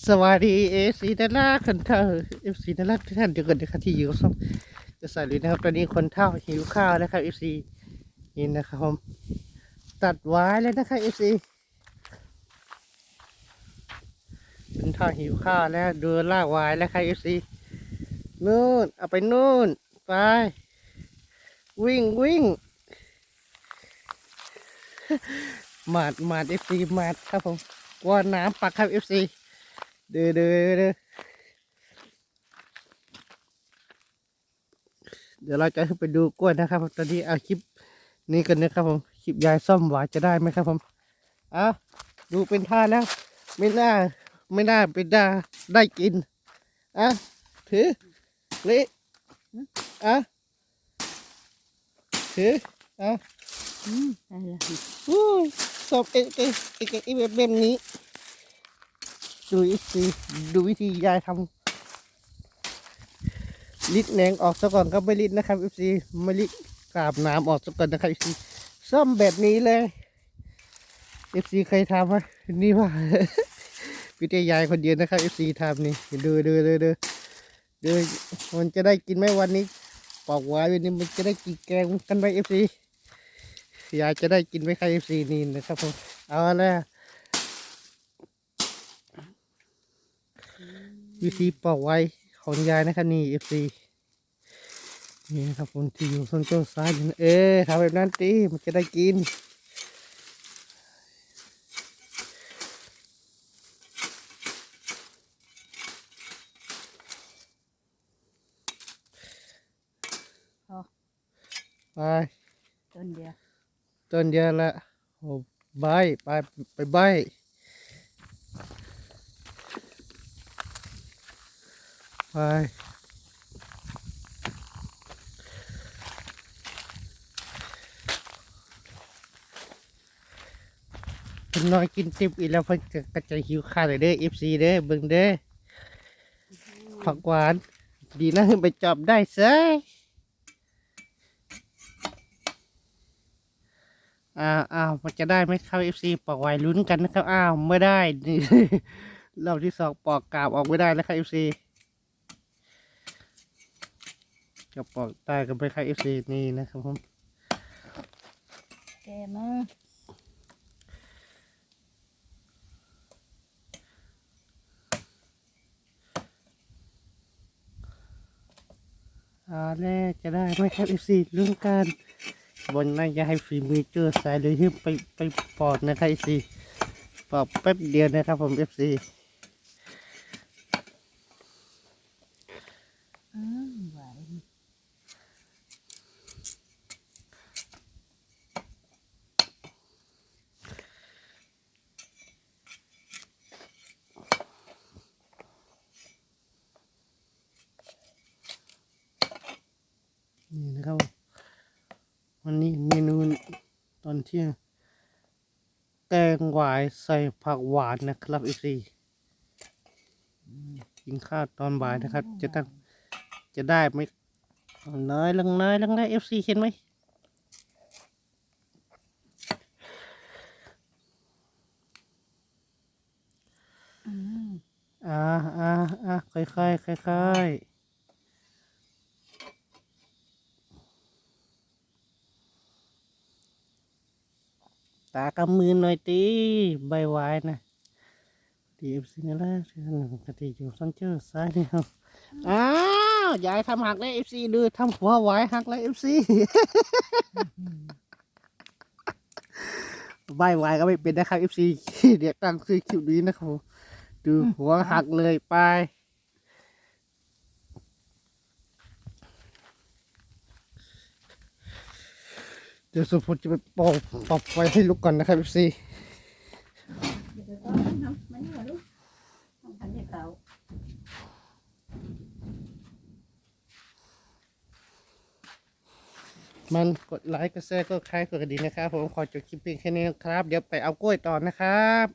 สวัสดีเอซีดาราคนเท่าเอฟซีดาราทุกท่านเดียวกันนะครับที่อยู่ซ่องจะใส่เลยนะครับ ตอนนี้คนเท่าหิวข้าวนะครับเอฟซีนี่นะครับผมตัดไว้แล้วนะครับเอฟซีคนเท่าหิวข้าวแล้วเดินลากไว้แล้วครับเอฟซีนู่นเอาไปนู่นไปวิ่งวิ่งหมาดหมาดเอฟซีหมาดครับผมกว่าน้ำปักครับเอฟซี เด้อเด้อเด้อเดี๋ยวเราจะขึ้นไปดูกล้วยนะครับ ตอนนี้เอาคลิปนี้กันนะครับผมคลิปยายซ่อมหวานจะได้ไหมครับผมเอาดูเป็นท่าแล้ว ไม่น่าไม่น่าเป็นได้ได้กินอะถือเละอะถืออะอืมได้ละอู้ยสอบเอกเอกเอกเอกแบบแบบนี้ ดูวิธีดูวิธียายทำลิดแหนงออกซะก่อนครับไม่ลิดนะครับเอฟซีไม่ลิดกราบน้ำออกซะก่อนนะครับเอฟซีซ่อมแบบนี้เลยเอฟซีเคยทำไหมนี่ว่าพี่เตยายคนเดียวนะครับเอฟซีทำนี่ดูดูดูดูดูมันจะได้กินไหมวันนี้ปอกไว้วันนี้มันจะได้กินแกงกันไหมเอฟซียายจะได้กินไหมครับเอฟซีนี่นะครับผมเอาแล้ว วิธีปอกไว้ของยายนะครับนี่เอฟซีนี่นะครับผมที่อยู่ส้นต้นซ้ายนี่นะเออทำแบบนั้นตีมันจะได้กินไปต้นเดียวต้นเดียวละโอ้ใบไปไปใบ ไปเพิ่นน้อยกินติบอีกแล้วเพิ่นก็กระจายหิวข้าวเลยเด้อ FC เด้อเบิ่งเด้อผักหวาน ดีนะไปจับได้ซยอ้าวอ้าวมันจะได้ไหมครับ FC ปอกไว้ลุ้นกันนะครับ อ้าว ไม่ได้นี่รอบที่สองปอกกาบออกไม่ได้แล้วครับ FC ก็ปอกได้กันไปครับ FC นี่นะครับผมแกมาอาแรกจะได้ไหมครับ FC ลุ้นกันบนน่าจะให้ฝีมือเจอสายเลยที่ไปไปปอกนะครับ FC ปอกแป๊บเดียวนะครับผม FC อืมไหว นี่นะครับ วันนี้เมนูตอนเที่ยง แกงหวายใส่ผักหวานนะครับอีซีกินข้าวตอนบ่ายนะครับ จะตั้งจะได้ไหมน้อยลังน้อยลังได้เอฟซีเห็นไหมอืมอ่าอ่าอ่าค่อยค่อยค่อยค่อยๆ ตากำมือหน่อยตีใบวายนะดีเอฟซีนี่แหละที่หนึ่งกติอยู่ซ้อนเจอซ้ายนี่ครับอ้าวยายทำหักเลยเอฟซีดูทำหัวหวายหักเลยเอฟซีใบวายก็ไม่เป็นนะครับเอฟซีเดี๋ยวตั้งซื้อคลิปนี้นะครับดูหัวหักเลยไป เดี๋ยวสุพจน์จะไปปอกปอกไฟให้ลุกก่อนนะครับซีเดี๋ยวก็น้ำมันนี่เหรอลูกน้ำพันธุ์เขามันกดไลค์กดแชร์กดใครกดกระดิ่งนะครับ ผมขอจบคลิปเพียงแค่นี้นะครับ เดี๋ยวไปเอากล้วยต่อนะครับ